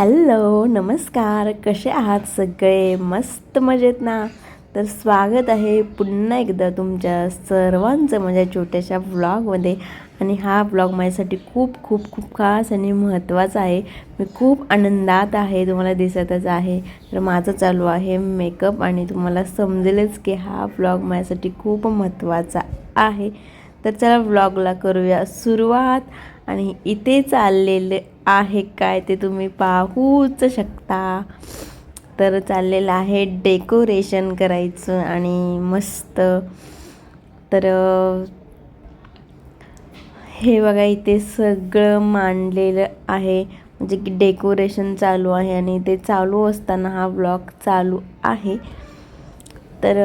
Hello नमस्कार. कसे आहात सगळे? मस्त मजेत ना? तर स्वागत आहे पुन्हा एकदा तुमच्या सर्वांचं माझ्या छोट्याशा व्लॉगमध्ये आणि हा ब्लॉग माझ्यासाठी खूप खूप खूप खास आणि महत्त्वाचा आहे. मी खूप आनंदात आहे तुम्हाला दिसतच आहे. तर माझं चालू आहे मेकअप आणि तुम्हाला समजेलच की हा ब्लॉग माझ्यासाठी खूप महत्त्वाचा आहे. तर चला व्लॉगला करूया सुरुवात. आणि इथे चाललेले आहे काय ते तुम्ही पाहूच शकता. तर चाललेलं आहे डेकोरेशन करायचं आणि मस्त. तर हे बघा इथे सगळं मांडलेलं आहे. म्हणजे की डेकोरेशन चालू आहे आणि ते चालू असताना हा ब्लॉग चालू आहे. तर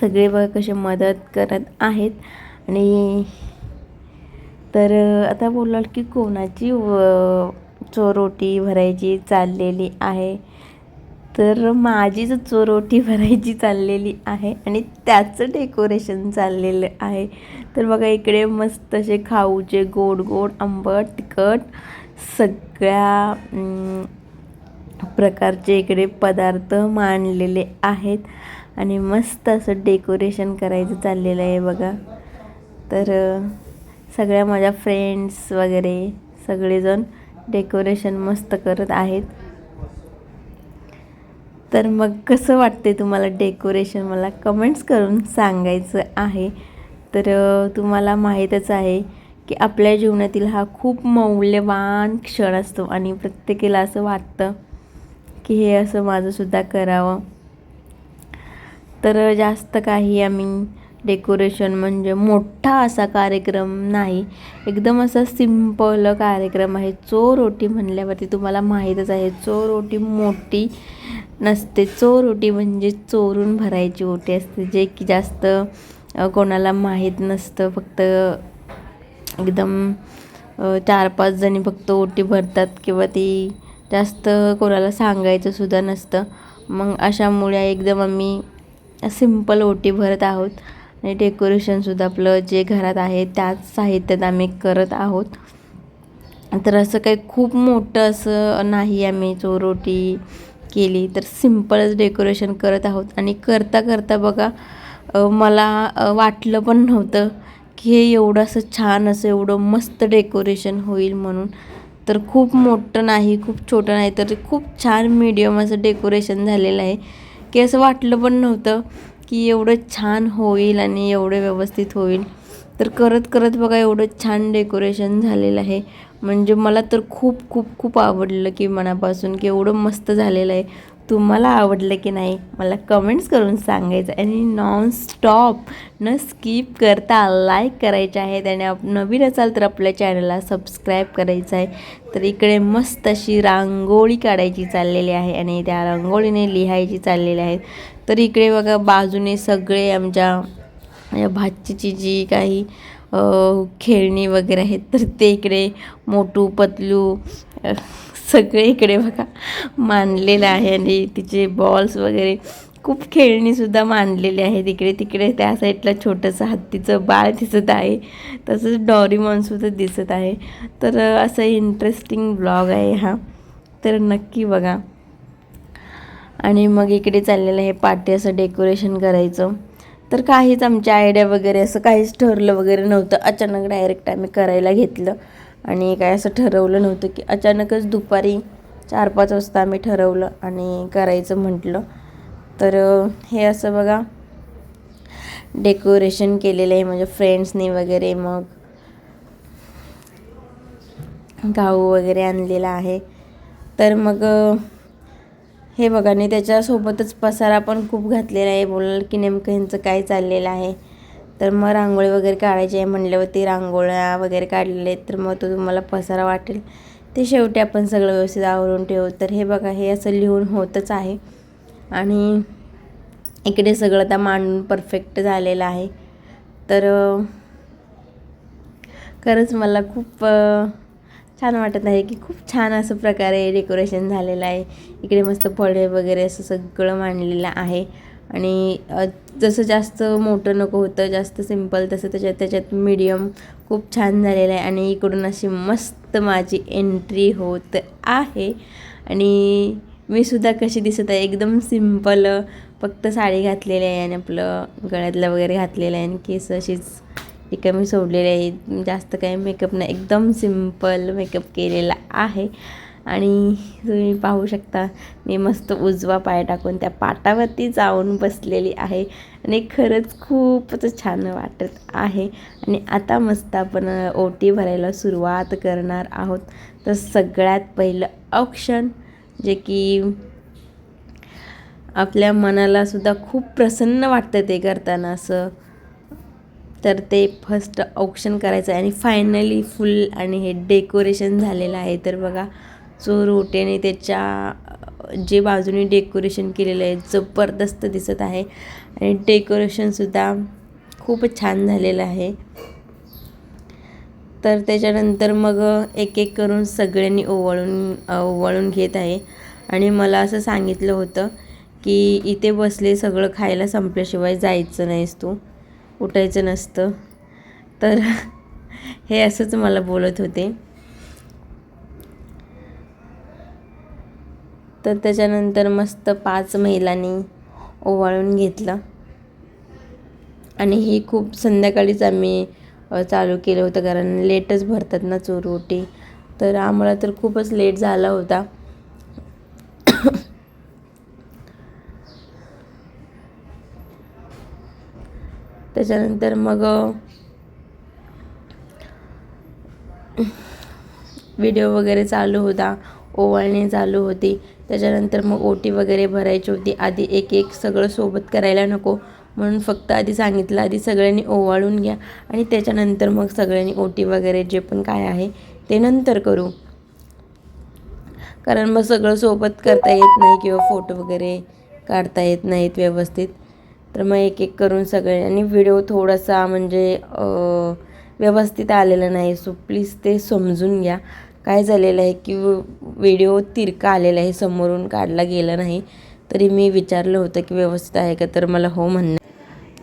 सगळे बघा कसे मदत करत आहेत. आणि तर आता बोलाल की कोणाची व चोरोटी भरायची चाललेली आहे. तर माझीच चोरोटी भरायची चाललेली आहे आणि त्याचं डेकोरेशन चाललेलं आहे. तर बघा इकडे मस्त असे खाऊचे गोड गोड आंबट तिखट सगळ्या प्रकारचे इकडे पदार्थ मांडलेले आहेत. आणि मस्त असं डेकोरेशन करायचं चाललेलं आहे बघा. तर सगळ्या माझ्या फ्रेंड्स वगैरे सगळेजण डेकोरेशन मस्त करत आहेत. तर मग कसं वाटते तुम्हाला डेकोरेशन मला कमेंट्स करून सांगायचं आहे. तर तुम्हाला माहीतच आहे की आपल्या जीवनातील हा खूप मौल्यवान क्षण असतो आणि प्रत्येकाला असं वाटतं की हे असं माझंसुद्धा करावं. तर जास्त काही आम्ही डेकोरेशन म्हणजे मोठा असा कार्यक्रम नाही. एकदम असा सिंपल कार्यक्रम आहे. चोर रोटी म्हणल्यावरती तुम्हाला माहीतच आहे चोर रोटी मोठी नसते. चोर रोटी म्हणजे चोरून भरायची ओटी असते जे की जास्त कोणाला माहीत नसतं. फक्त एकदम चार पाच जणी फक्त ओटी भरतात किंवा ती जास्त कोणाला सांगायचं सुद्धा नसतं. मग अशामुळे एकदम आम्ही सिंपल ओटी भरत आहोत. आणि डेकोरेशनसुद्धा आपलं जे घरात आहे त्याच साहित्यात आम्ही करत आहोत. तर असं काही खूप मोठं असं नाही आम्ही चोरोटी केली. तर सिम्पलच डेकोरेशन करत आहोत. आणि करता करता बघा मला वाटलं पण नव्हतं की हे एवढं असं छान असं एवढं मस्त डेकोरेशन होईल म्हणून. तर खूप मोठं नाही खूप छोटं नाही तर खूप छान मीडियम असं डेकोरेशन झालेलं आहे. की असं वाटलं पण नव्हतं की एवढं छान होईल आणि एवढं व्यवस्थित होईल. तर करत करत बघा एवढं छान डेकोरेशन झालेलं आहे. म्हणजे मला तर खूप खूप खूप आवडलं की मनापासून की एवढं मस्त झालेलं आहे. तुम्हाला आवडलं की नाही मला कमेंट्स करून सांगायचं आणि नॉन स्टॉप न स्किप करता लाईक करायचे आहेत आणि आप नवीन असाल तर आपल्या चॅनलला सबस्क्राईब करायचं आहे. तर इकडे मस्त अशी रांगोळी काढायची चाललेली आहे आणि त्या रांगोळीने लिहायची चाललेली आहे. तर इकडे बघा बाजूने सगळे आमच्या या भाचीची जी काही खेळणी वगैरे आहेत तर ते इकडे मोटू पतलू सगळे इकडे बघा. मांडलेलं आहे आणि तिचे बॉल्स वगैरे खूप खेळणीसुद्धा मांडलेली आहेत. इकडे तिकडे त्या साईडला छोटंसं हत्तीचं बाळ दिसत आहे. तसंच डॉरीमॉनसुद्धा दिसत आहे. तर असा इंटरेस्टिंग ब्लॉग आहे हा. तर नक्की बघा. आणि मग इकडे चाललेलं आहे पाठी असं डेकोरेशन करायचं. तर काहीच आमच्या आयडिया वगैरे असं काहीच ठरलं वगैरे नव्हतं. अचानक डायरेक्ट आम्ही करायला घेतलं. आणि काय असं ठरवलं नव्हतं की अचानकच दुपारी चार पाच वाजता आम्ही ठरवलं आणि करायचं म्हटलं. तर हे असं बघा डेकोरेशन केलेलं आहे म्हणजे फ्रेंड्सनी वगैरे मग गाऊ वगैरे आणलेला आहे. तर मग हे बघा आणि त्याच्यासोबतच पसारा पण खूप घातलेला आहे. बोलाल की नेमकं ह्यांचं काय चाललेलं आहे. तर मग रांगोळी वगैरे काढायची आहे म्हणल्यावरती रांगोळ्या वगैरे काढलेले आहेत. तर मग तो तुम्हाला पसारा वाटेल. ते शेवटी आपण सगळं व्यवस्थित आवरून ठेवू. तर हे बघा हे असं लिहून होतच आहे. आणि इकडे सगळं आता मांडून परफेक्ट झालेलं आहे. तर खरंच मला खूप छान वाटत आहे की खूप छान असं प्रकारे डेकोरेशन झालेलं आहे. इकडे मस्त फळे वगैरे असं सगळं मांडलेलं आहे. आणि जसं जास्त मोठं नको होतं जास्त सिंपल तसं त्याच्यात त्याच्यात मिडियम खूप छान झालेलं आहे. आणि इकडून अशी मस्त माझी एंट्री होत आहे. आणि मी सुद्धा कशी दिसत आहे एकदम सिंपल फक्त साडी घातलेली आहे आणि आपलं गळ्यातलं वगैरे घातलेलं आहे. आणि केस अशीच रिकामी सोडलेली आहे. जास्त काही मेकअप नाही. एकदम सिंपल मेकअप केलेला आहे. आणि तुम्ही पाहू शकता मी मस्त उजवा पाय टाकून त्या पाटावरती जाऊन बसलेली आहे आणि खरंच खूपच छान वाटत आहे. आणि आता मस्त आपण ओटी भरायला सुरुवात करणार आहोत. तर सगळ्यात पहिलं औक्षण जे की आपल्या मनालासुद्धा खूप प्रसन्न वाटतं ते करताना असं. तर ते फर्स्ट ऑप्शन करायचं आहे. आणि फायनली फुल आणि हे डेकोरेशन झालेलं आहे. तर बघा चोर त्याच्या जे बाजूने डेकोरेशन केलेलं आहे जबरदस्त दिसत आहे. आणि डेकोरेशनसुद्धा खूपच छान झालेलं आहे. तर त्याच्यानंतर मग एक एक करून सगळ्यांनी ओवाळून ओवाळून घेत आहे. आणि मला असं सांगितलं होतं की इथे बसले सगळं खायला संपल्याशिवाय जायचं नाहीस तू. उठायचं नसतं. तर हे असंच मला बोलत होते. तर त्याच्यानंतर मस्त पाच महिलांनी ओवाळून घेतलं. आणि ही खूप संध्याकाळीच आम्ही चालू केलं होतं कारण लेटच भरतात ना चोरओटी तर आम्हाला तर खूपच लेट झाला होता. त्याच्यानंतर मग व्हिडिओ वगैरे चालू होता. ओवाळणी चालू होती. त्याच्यानंतर मग ओटी वगैरे भरायची होती. आधी एक एक सगळं सोबत करायला नको म्हणून फक्त आधी सांगितलं आधी सगळ्यांनी ओवाळून घ्या आणि त्याच्यानंतर मग सगळ्यांनी ओटी वगैरे जे पण काय आहे ते नंतर करू. कारण मग सगळं सोबत करता येत नाही किंवा फोटो वगैरे काढता येत नाहीत व्यवस्थित. तर मग एक एक करून सगळे आणि व्हिडिओ थोडासा म्हणजे व्यवस्थित आलेला नाही. सो प्लीज ते समजून घ्या. काय झालेलं आहे की व्हिडिओ तिरका आलेला आहे समोरून काढला गेला नाही. तरी मी विचारलं होतं की व्यवस्थित आहे का? तर मला हो म्हणणं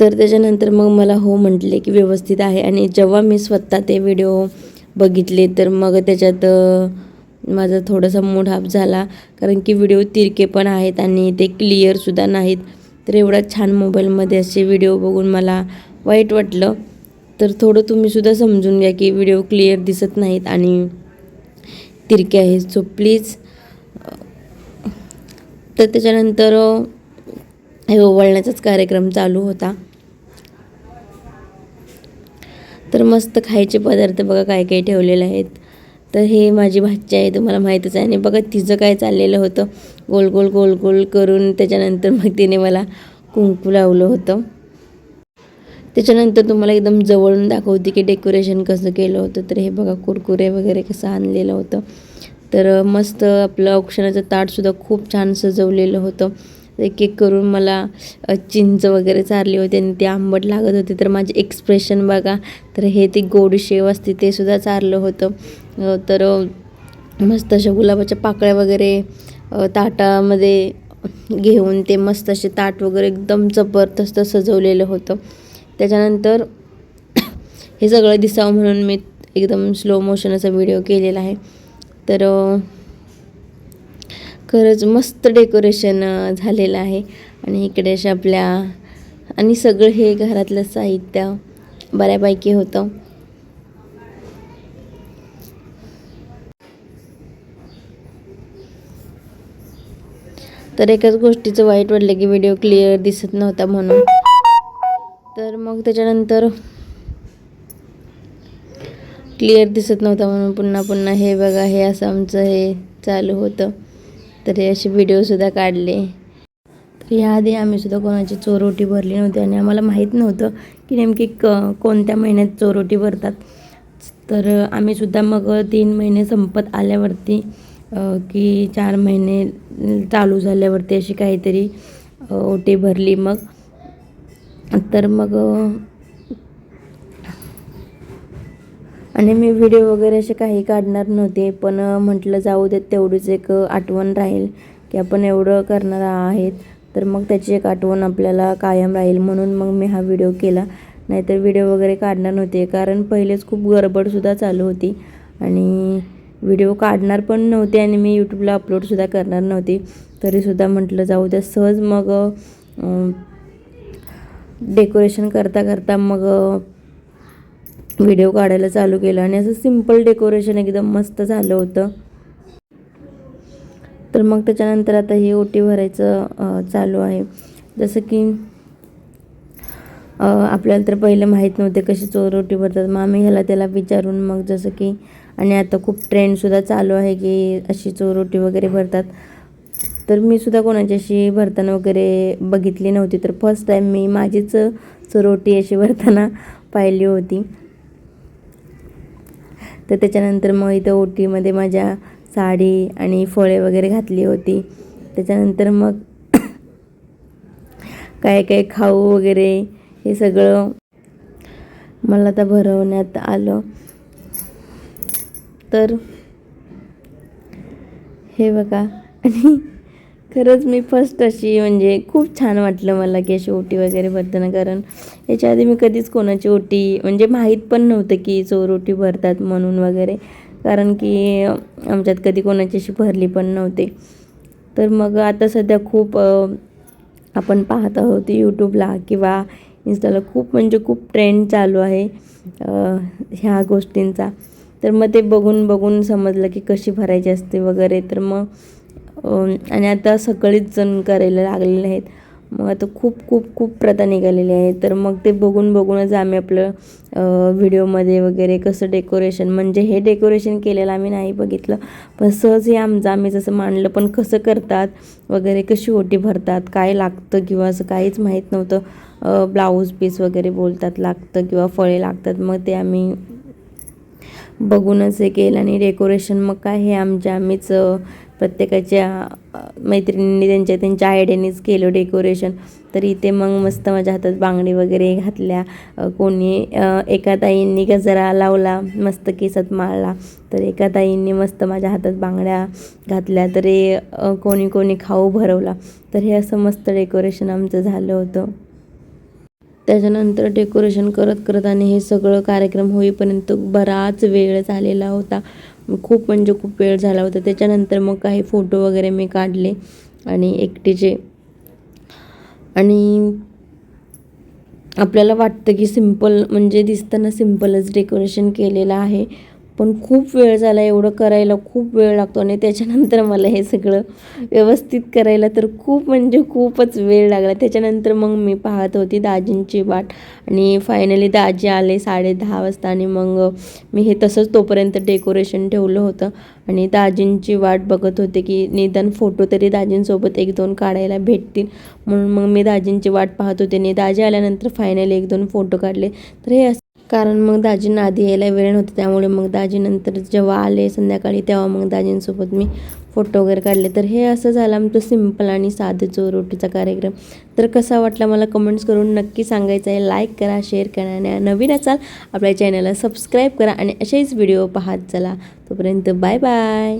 तर त्याच्यानंतर मग मला हो म्हटले की व्यवस्थित आहे. आणि जेव्हा मी स्वतः ते व्हिडिओ बघितले तर मग त्याच्यात माझा थोडासा मूड हाफ झाला. कारण की व्हिडिओ तिरके पण आहेत आणि ते क्लिअरसुद्धा नाहीत. तर एवढा छान मोबाईलमध्ये असे व्हिडिओ बघून मला वाईट वाटलं. तर थोडं तुम्हीसुद्धा समजून घ्या की व्हिडिओ क्लिअर दिसत नाहीत आणि तिरके आहे. सो प्लीज तर त्याच्यानंतर हे ओवळण्याचाच कार्यक्रम चालू होता. तर मस्त खायचे पदार्थ बघा काय काय ठेवलेले आहेत. तर हे माझी भाची आहे तुम्हाला माहीतच आहे. आणि बघा तिचं काय चाललेलं होतं. गोल गोल गोल गोल करून त्याच्यानंतर मग तिने मला कुंकू लावलं होतं. त्याच्यानंतर तुम्हाला एकदम जवळून दाखवते की डेकोरेशन कसं केलं होतं. तर हे बघा कुरकुरे वगैरे कसं आणलेलं होतं. तर मस्त आपलं औक्षणाचं ताटसुद्धा खूप छान सजवलेलं होतं. एक एक करून मला चिंच वगैरे चारली होती आणि ते आंबट लागत होते. तर माझे एक्सप्रेशन बघा. तर हे ती गोड शेव असते ते सुद्धा चारलं होतं. तर मस्त अशा गुलाबाच्या पाकळ्या वगैरे ताटामध्ये घेऊन ते मस्त असे ताट वगैरे एकदम जबरदस्त सजवलेलं होतं. त्याच्यानंतर हे सगळं दिसावं म्हणून मी एकदम स्लो मोशन असा व्हिडिओ केलेला आहे. तर खरंच मस्त डेकोरेशन झालेलं आहे. आणि इकडे अशा आपल्या आणि सगळं हे घरातलं साहित्य बऱ्यापैकी होतं. तर एकाच गोष्टीचं वाईट वाटलं की व्हिडिओ क्लिअर दिसत नव्हता म्हणून. मग त्याच्यानंतर क्लिअर दिसत नव्हता म्हणून पुन्हा पुन्हा हे बघा हे असं आमचं हे चालू होतं. तर हे असे व्हिडिओसुद्धा काढले. तर याआधी आम्हीसुद्धा कोणाची चोरोटी भरली नव्हती आणि आम्हाला माहीत नव्हतं की नेमकी क कोणत्या महिन्यात चोरोटी भरतात. तर आम्हीसुद्धा मग तीन महिने संपत आल्यावरती की चार महिने चालू झाल्यावरती अशी काहीतरी ओटी भरली मग. तर मग आणि मी व्हिडिओ वगैरे असे काही काढणार नव्हते पण म्हटलं जाऊ देत तेवढीच एक आठवण राहील की आपण एवढं करणार आहेत. तर मग त्याची एक आठवण आपल्याला कायम राहील म्हणून मग मी हा व्हिडिओ केला. नाहीतर व्हिडिओ वगैरे काढणार नव्हते कारण पहिलेच खूप गडबडसुद्धा चालू होती. आणि व्हिडिओ काढणार पण नव्हते आणि मी यूट्यूबला अपलोडसुद्धा करणार नव्हती. तरीसुद्धा म्हटलं जाऊ द्या सहज मग डेकोरेशन करता करता मग व्हिडिओ काढायला चालू केला आणि असं सिंपल डेकोरेशन एकदम मस्त झालं होतं. तर मग त्याच्यानंतर आता हे ओटी भरायचं चालू आहे. जसं की आपल्याला तर पहिलं माहीत नव्हते कशी चोर ओटी भरतात. मग आम्ही ह्याला त्याला विचारून मग जसं की आणि आता खूप ट्रेंडसुद्धा चालू आहे की अशी चोर ओटी वगैरे भरतात. तर मी सुद्धा कोणाची अशी भरताना वगैरे बघितली नव्हती. तर फर्स्ट टाईम मी माझीच रोटी अशी भरताना पाहिली होती. तर त्याच्यानंतर मग इथं ओटीमध्ये माझ्या साडी आणि फळे वगैरे घातली होती. त्याच्यानंतर मग काय काय खाऊ वगैरे हे सगळं मला आता भरवण्यात आलं. तर हे बघा. आणि खरंच मी फर्स्ट अशी म्हणजे खूप छान वाटलं मला की अशी ओटी वगैरे भरताना. कारण याच्या आधी मी कधीच कोणाची ओटी म्हणजे माहीत पण नव्हतं की चोर ओटी भरतात म्हणून वगैरे. कारण की आमच्यात कधी कोणाची अशी भरली पण नव्हते. तर मग आता सध्या खूप आपण पाहत आहोत यूट्यूबला किंवा इन्स्टाला खूप म्हणजे खूप ट्रेंड चालू आहे ह्या गोष्टींचा. तर मग ते बघून बघून समजलं की कशी भरायची असते वगैरे. तर मग आणि आता सगळीच जण करायला लागलेले आहेत. मग आता खूप खूप खूप प्रथा निघालेली आहे तर मग ते बघून बघूनच आम्ही आपलं व्हिडिओमध्ये वगैरे कसं डेकोरेशन म्हणजे हे डेकोरेशन केलेलं आम्ही नाही बघितलं. पण सहज हे आमचं आम्ही जसं मांडलं पण कसं करतात वगैरे कशी ओटी भरतात काय लागतं किंवा असं काहीच माहीत नव्हतं. ब्लाऊज पीस वगैरे बोलतात लागतं किंवा फळे लागतात. मग ते आम्ही बघूनच हे केलं आणि डेकोरेशन मग काय हे आमच्या आम्हीच प्रत्येकाच्या मैत्रिणींनी त्यांच्या त्यांच्या आयडियानीच केलं डेकोरेशन तर इथे मग मस्त माझ्या हातात बांगडी वगैरे घातल्या. कोणी एका ताईंनी गजरा लावला मस्त केसात माळला. तर एका ताईंनी मस्त माझ्या हातात बांगड्या घातल्या. तर हे कोणी कोणी खाऊ भरवला. तर हे असं मस्त डेकोरेशन आमचं झालं होतं. त्याच्यानंतर डेकोरेशन करत करत आणि हे सगळं कार्यक्रम होईपर्यंत बराच वेळ झालेला होता. खूप म्हणजे खूप वेळ झाला होता. त्याच्यानंतर मग काही फोटो वगैरे मी काढले आणि एकटीचे. आणि आपल्याला वाटतं की सिंपल म्हणजे दिसताना सिम्पलच डेकोरेशन केलेलं आहे. पण खूप वेळ झाला एवढं करायला खूप वेळ लागतो आणि त्याच्यानंतर मला हे सगळं व्यवस्थित करायला तर खूप म्हणजे खूपच वेळ लागला. त्याच्यानंतर मग मी पाहत होती दाजींची वाट आणि फायनली दाजी आले साडे दहा वाजता आणि मग मी हे तसंच तोपर्यंत डेकोरेशन ठेवलं होतं आणि दाजींची वाट बघत होते की निदान फोटो तरी दाजींसोबत एक दोन काढायला भेटतील. म्हणून मग मी दाजींची वाट पाहत होते आणि दाजी आल्यानंतर फायनली एक दोन फोटो काढले. तर हे असं कारण मग दाजींना आधी यायला वेळ नव्हती त्यामुळे मग दाजीनंतर जेव्हा आले संध्याकाळी तेव्हा मग दाजींसोबत मी फोटो वगैरे काढले. तर हे असं झालं आमचं सिंपल आणि साधं चोरोटीचा कार्यक्रम. तर कसा वाटला मला कमेंट्स करून नक्की सांगायचं आहे. लाईक करा शेअर करा आणि नवीन असाल आपल्या चॅनलला सबस्क्राईब करा आणि असेच व्हिडिओ पाहत चला. तोपर्यंत बाय बाय